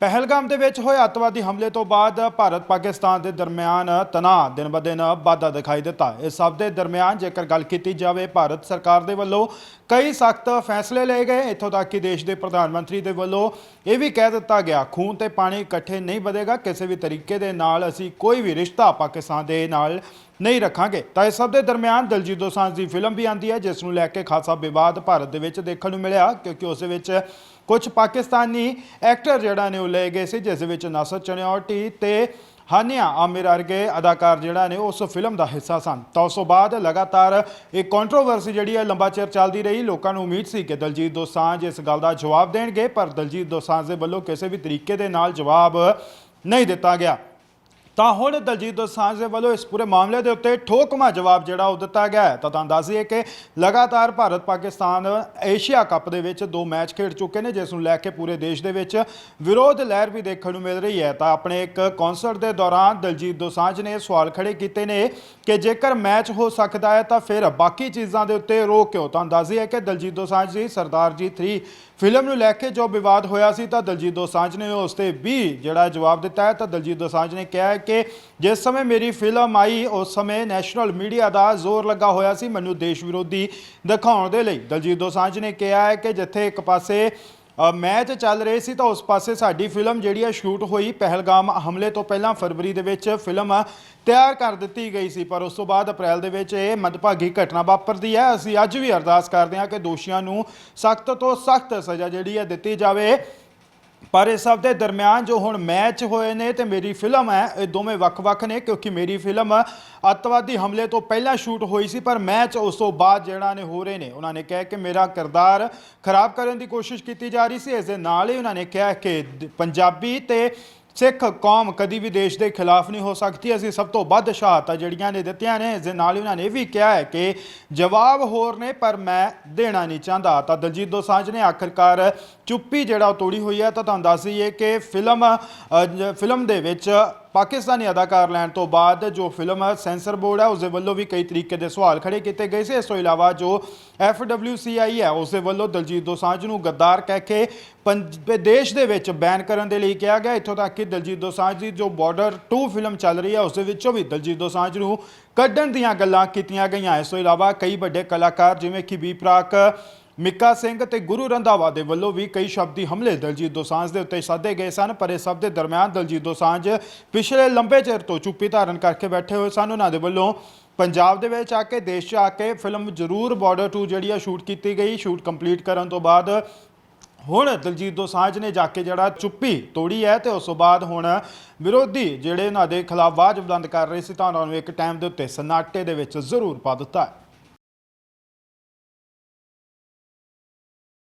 ਪਹਿਲਗਾਮ ਦੇ ਵਿੱਚ ਹੋਏ ਅੱਤਵਾਦੀ ਹਮਲੇ ਤੋਂ ਬਾਅਦ ਭਾਰਤ ਪਾਕਿਸਤਾਨ ਦੇ ਦਰਮਿਆਨ ਤਣਾਅ ਦਿਨ ਬ ਦਿਨ ਵਾਧਾ ਦਿਖਾਈ ਦਿੱਤਾ। ਇਸ ਸਭ ਦੇ ਦਰਮਿਆਨ ਜੇਕਰ ਗੱਲ ਕੀਤੀ ਜਾਵੇ, ਭਾਰਤ ਸਰਕਾਰ ਦੇ ਵੱਲੋਂ ਕਈ ਸਖਤ ਫੈਸਲੇ ਲਏ ਗਏ। ਇੱਥੋਂ ਤੱਕ ਕਿ ਦੇਸ਼ ਦੇ ਪ੍ਰਧਾਨ ਮੰਤਰੀ ਦੇ ਵੱਲੋਂ ਇਹ ਵੀ ਕਹਿ ਦਿੱਤਾ ਗਿਆ, ਖੂਨ ਤੇ ਪਾਣੀ ਇਕੱਠੇ ਨਹੀਂ ਵਧੇਗਾ, ਕਿਸੇ ਵੀ ਤਰੀਕੇ ਦੇ ਨਾਲ ਅਸੀਂ ਕੋਈ ਵੀ ਰਿਸ਼ਤਾ ਪਾਕਿਸਤਾਨ ਦੇ ਨਾਲ ਨਹੀਂ ਰੱਖਾਂਗੇ। ਤਾਂ ਇਸ ਸਭ ਦੇ ਦਰਮਿਆਨ ਦਲਜੀਤ ਦੋਸਾਂਝ ਦੀ ਫਿਲਮ ਵੀ ਆਂਦੀ ਹੈ, ਜਿਸ ਨੂੰ ਲੈ ਕੇ ਖਾਸਾ ਵਿਵਾਦ ਭਾਰਤ ਦੇ ਵਿੱਚ ਦੇਖਣ ਨੂੰ ਮਿਲਿਆ, ਕਿਉਂਕਿ ਉਸ ਦੇ ਵਿੱਚ ਕੁਝ ਪਾਕਿਸਤਾਨੀ ਐਕਟਰ ਜਿਹੜਾ ਨੇ ਉਹ ਲਏ ਗਏ ਸੀ, ਜਿਸ ਦੇ ਵਿੱਚ ਨਾਸਰ ਚਨਿਓਟੀ ਤੇ ਹਾਨੀਆ ਆਮਿਰ ਅਰਗੇ ਅਦਾਕਾਰ ਜਿਹੜਾ ਨੇ ਉਸ ਫਿਲਮ ਦਾ ਹਿੱਸਾ ਸਨ। ਤਾਂ ਉਸ ਤੋਂ ਬਾਅਦ ਲਗਾਤਾਰ ਇਹ ਕੰਟਰੋਵਰਸੀ ਜਿਹੜੀ ਹੈ ਲੰਬਾ ਚਿਰ ਚੱਲਦੀ ਰਹੀ। ਲੋਕਾਂ ਨੂੰ ਉਮੀਦ ਸੀ ਕਿ ਦਲਜੀਤ ਦੋਸਾਂਝ ਇਸ ਗੱਲ ਦਾ ਜਵਾਬ ਦੇਣਗੇ, ਪਰ ਦਲਜੀਤ ਦੋਸਾਂਝ ਦੇ ਵੱਲੋਂ ਕਿਸੇ ਵੀ ਤਰੀਕੇ ਦੇ ਨਾਲ ਜਵਾਬ ਨਹੀਂ ਦਿੱਤਾ ਗਿਆ। ਤਾਂ ਹੁਣ ਦਲਜੀਤ ਦੋਸਾਂਝ ਦੇ ਵੱਲੋਂ ਇਸ ਪੂਰੇ ਮਾਮਲੇ ਦੇ ਉੱਤੇ ਠੋਕਮਾ ਜਵਾਬ ਜਿਹੜਾ ਉਹ ਦਿੱਤਾ ਗਿਆ ਹੈ। ਤਾਂ ਤੁਹਾਨੂੰ ਦੱਸ ਦਈਏ ਕਿ ਲਗਾਤਾਰ ਭਾਰਤ ਪਾਕਿਸਤਾਨ ਏਸ਼ੀਆ ਕੱਪ ਦੇ ਵਿੱਚ ਦੋ ਮੈਚ ਖੇਡ ਚੁੱਕੇ ਨੇ, ਜਿਸ ਨੂੰ ਲੈ ਕੇ ਪੂਰੇ ਦੇਸ਼ ਦੇ ਵਿੱਚ ਵਿਰੋਧ ਲਹਿਰ ਵੀ ਦੇਖਣ ਨੂੰ ਮਿਲ ਰਹੀ ਹੈ। ਤਾਂ ਆਪਣੇ ਇੱਕ ਕਨਸਰਟ ਦੇ ਦੌਰਾਨ ਦਲਜੀਤ ਦੋਸਾਂਝ ਨੇ ਸਵਾਲ ਖੜੇ ਕੀਤੇ ਨੇ ਕਿ ਜੇਕਰ ਮੈਚ ਹੋ ਸਕਦਾ ਹੈ ਤਾਂ ਫਿਰ ਬਾਕੀ ਚੀਜ਼ਾਂ ਦੇ ਉੱਤੇ ਰੋਕ ਕਿਉਂ? ਤੁਹਾਨੂੰ ਦੱਸ ਦਈਏ ਕਿ ਦਲਜੀਤ ਦੋਸਾਂਝ ਦੀ ਸਰਦਾਰ ਜੀ 3 ਫਿਲਮ ਨੂੰ ਲੈ ਕੇ ਜੋ ਵਿਵਾਦ ਹੋਇਆ ਸੀ, ਤਾਂ ਦਲਜੀਤ ਦੋਸਾਂਝ ਨੇ ਉਸ ਤੇ ਵੀ ਜਿਹੜਾ ਜਵਾਬ ਦਿੱਤਾ ਹੈ। ਤਾਂ ਦਲਜੀਤ ਦੋਸਾਂਝ ਨੇ ਕਿਹਾ ਹੈ ਕਿ ਜਿਸ ਸਮੇਂ ਮੇਰੀ ਫਿਲਮ ਆਈ, ਉਸ ਸਮੇਂ ਨੈਸ਼ਨਲ ਮੀਡੀਆ ਦਾ ਜ਼ੋਰ ਲੱਗਾ ਹੋਇਆ ਸੀ। ਮੈਨੂੰ ਦੇਸ਼ ਵਿਰੋਧੀ ਦਿਖਾਉਣ ਦੇ ਲਈ ਦਲਜੀਤ ਦੋਸਾਂਝ ਨੇ ਕਿਹਾ ਹੈ ਕਿ ਜਿੱਥੇ ਇੱਕ ਪਾਸੇ ਮੈਚ ਚੱਲ ਰਹੇ ਸੀ, ਤਾਂ ਉਸ ਪਾਸੇ ਸਾਡੀ ਫਿਲਮ ਜਿਹੜੀ ਹੈ ਸ਼ੂਟ ਹੋਈ ਪਹਿਲਗਾਮ ਹਮਲੇ ਤੋਂ ਪਹਿਲਾਂ ਫਰਵਰੀ ਦੇ ਵਿੱਚ ਫਿਲਮ ਤਿਆਰ ਕਰ ਦਿੱਤੀ ਗਈ ਸੀ। ਪਰ ਉਸ ਤੋਂ ਬਾਅਦ ਅਪ੍ਰੈਲ ਦੇ ਵਿੱਚ ਇਹ ਮੰਦਭਾਗੀ ਘਟਨਾ ਵਾਪਰਦੀ ਹੈ। ਅਸੀਂ ਅੱਜ ਵੀ ਅਰਦਾਸ ਕਰਦੇ ਹਾਂ ਕਿ ਦੋਸ਼ੀਆਂ ਨੂੰ ਸਖਤ ਤੋਂ ਸਖਤ ਸਜ਼ਾ ਜਿਹੜੀ ਹੈ ਦਿੱਤੀ ਜਾਵੇ। ਪਰ ਇਸ ਸਭ ਦੇ ਦਰਮਿਆਨ ਜੋ ਹੁਣ ਮੈਚ ਹੋਏ ਨੇ ਤੇ ਮੇਰੀ ਫਿਲਮ ਹੈ, ਇਹ ਦੋਵੇਂ ਵੱਖ-ਵੱਖ ਨੇ ਕਿਉਂਕਿ ਮੇਰੀ ਫਿਲਮ ਅੱਤਵਾਦੀ ਹਮਲੇ ਤੋਂ ਪਹਿਲਾਂ ਸ਼ੂਟ ਹੋਈ ਸੀ, ਪਰ ਮੈਚ ਉਸ ਤੋਂ ਬਾਅਦ ਜਿਹੜਾ ਨੇ ਹੋ ਰਹੇ ਨੇ। ਉਹਨਾਂ ਨੇ ਕਿਹਾ ਕਿ ਮੇਰਾ ਕਿਰਦਾਰ ਖਰਾਬ ਕਰਨ ਦੀ ਕੋਸ਼ਿਸ਼ ਕੀਤੀ ਜਾ ਰਹੀ ਸੀ। ਇਸ ਦੇ ਨਾਲ ਹੀ ਉਹਨਾਂ ਨੇ ਕਿਹਾ ਕਿ ਦ- ਪੰਜਾਬੀ ਤੇ ਸਿੱਖ ਕੌਮ ਕਦੀ ਵੀ ਦੇਸ਼ ਦੇ ਖਿਲਾਫ ਨਹੀਂ ਹੋ ਸਕਦੀ। ਅਸੀਂ ਸਭ ਤੋਂ ਵੱਧ ਸ਼ਹਾਦਤਾਂ ਜਿਹੜੀਆਂ ਨੇ ਦਿੱਤੀਆਂ ਨੇ, ਇਸ ਦੇ ਨਾਲ ਹੀ ਉਹਨਾਂ ਨੇ ਇਹ ਵੀ ਕਿਹਾ ਹੈ ਕਿ ਜਵਾਬ ਹੋਰ ਨੇ, ਪਰ ਮੈਂ ਦੇਣਾ ਨਹੀਂ ਚਾਹੁੰਦਾ। ਤਾਂ ਦਲਜੀਤ ਦੋਸਾਂਝ ਨੇ ਆਖਰਕਾਰ ਚੁੱਪੀ ਜਿਹੜਾ ਉਹ ਤੋੜੀ ਹੋਈ ਹੈ, ਤਾਂ ਤੁਹਾਨੂੰ ਦੱਸ ਦਈਏ ਕਿ ਫਿਲਮ ਫਿਲਮ ਦੇ ਵਿੱਚ ਪਾਕਿਸਤਾਨੀ ਅਦਾਕਾਰ ਲੈਣ ਤੋਂ ਬਾਅਦ ਜੋ ਫਿਲਮ ਸੈਂਸਰ ਬੋਰਡ ਹੈ ਉਸ ਦੇ ਵੱਲੋਂ ਵੀ ਕਈ ਤਰੀਕੇ ਦੇ ਸਵਾਲ ਖੜੇ ਕੀਤੇ ਗਏ ਸੀ। ਇਸ ਤੋਂ ਇਲਾਵਾ ਜੋ FWCI ਹੈ ਉਸ ਦੇ ਵੱਲੋਂ ਦਲਜੀਤ ਦੋਸਾਂਝ ਨੂੰ ਗੱਦਾਰ ਕਹਿ ਕੇ ਪੰਜ ਦੇਸ਼ ਦੇ ਵਿੱਚ ਬੈਨ ਕਰਨ ਦੇ ਲਈ ਕਿਹਾ ਗਿਆ। ਇੱਥੋਂ ਤੱਕ ਕਿ ਦਲਜੀਤ ਦੋਸਾਂਝ ਦੀ ਜੋ ਬਾਰਡਰ 2 ਫਿਲਮ ਚੱਲ ਰਹੀ ਹੈ ਉਸ ਦੇ ਵਿੱਚੋਂ ਵੀ ਦਲਜੀਤ ਦੋਸਾਂਝ ਨੂੰ ਕੱਢਣ ਦੀਆਂ ਗੱਲਾਂ ਕੀਤੀਆਂ ਗਈਆਂ। ਇਸ ਤੋਂ ਇਲਾਵਾ ਕਈ ਵੱਡੇ ਕਲਾਕਾਰ ਜਿਵੇਂ ਕਿ ਬੀ ਮਿੱਕਾ ਸਿੰਘ ਤੇ ਗੁਰੂ ਰੰਧਾਵਾ ਦੇ ਵੱਲੋਂ ਵੀ ਕਈ ਸ਼ਬਦੀ ਹਮਲੇ ਦਲਜੀਤ ਦੋਸਾਂਝ ਦੇ ਉੱਤੇ ਸਾਧੇ ਗਏ ਸਨ, ਪਰ ਇਸ ਸਭ ਦੇ ਦਰਮਿਆਨ ਦਲਜੀਤ ਦੋਸਾਂਝ ਪਿਛਲੇ ਲੰਬੇ ਚਿਰ ਤੋਂ ਚੁੱਪੀ ਧਾਰਨ ਕਰਕੇ ਬੈਠੇ ਹੋਏ ਸਨ। ਉਹਨਾਂ ਦੇ ਵੱਲੋਂ ਪੰਜਾਬ ਦੇ ਵਿੱਚ ਆ ਕੇ, ਦੇਸ਼ 'ਚ ਆ ਕੇ ਫਿਲਮ ਜ਼ਰੂਰ ਬਾਰਡਰ 2 ਜਿਹੜੀ ਆ ਸ਼ੂਟ ਕੀਤੀ ਗਈ। ਸ਼ੂਟ ਕੰਪਲੀਟ ਕਰਨ ਤੋਂ ਬਾਅਦ ਹੁਣ ਦਲਜੀਤ ਦੋਸਾਂਝ ਨੇ ਜਾ ਕੇ ਜਿਹੜਾ ਚੁੱਪੀ ਤੋੜੀ ਹੈ ਤੇ ਉਸ ਤੋਂ ਬਾਅਦ ਹੁਣ ਵਿਰੋਧੀ ਜਿਹੜੇ ਉਹਨਾਂ ਦੇ ਖਿਲਾਫ ਆਵਾਜ਼ ਬੁਲੰਦ ਕਰ ਰਹੇ ਸੀ, ਤਾਂ ਉਹਨਾਂ ਨੂੰ ਇੱਕ ਟਾਈਮ ਦੇ ਉੱਤੇ ਸਨਾਟੇ ਦੇ ਵਿੱਚ ਜ਼ਰੂਰ ਪਾ ਦਿੱਤਾ ਹੈ।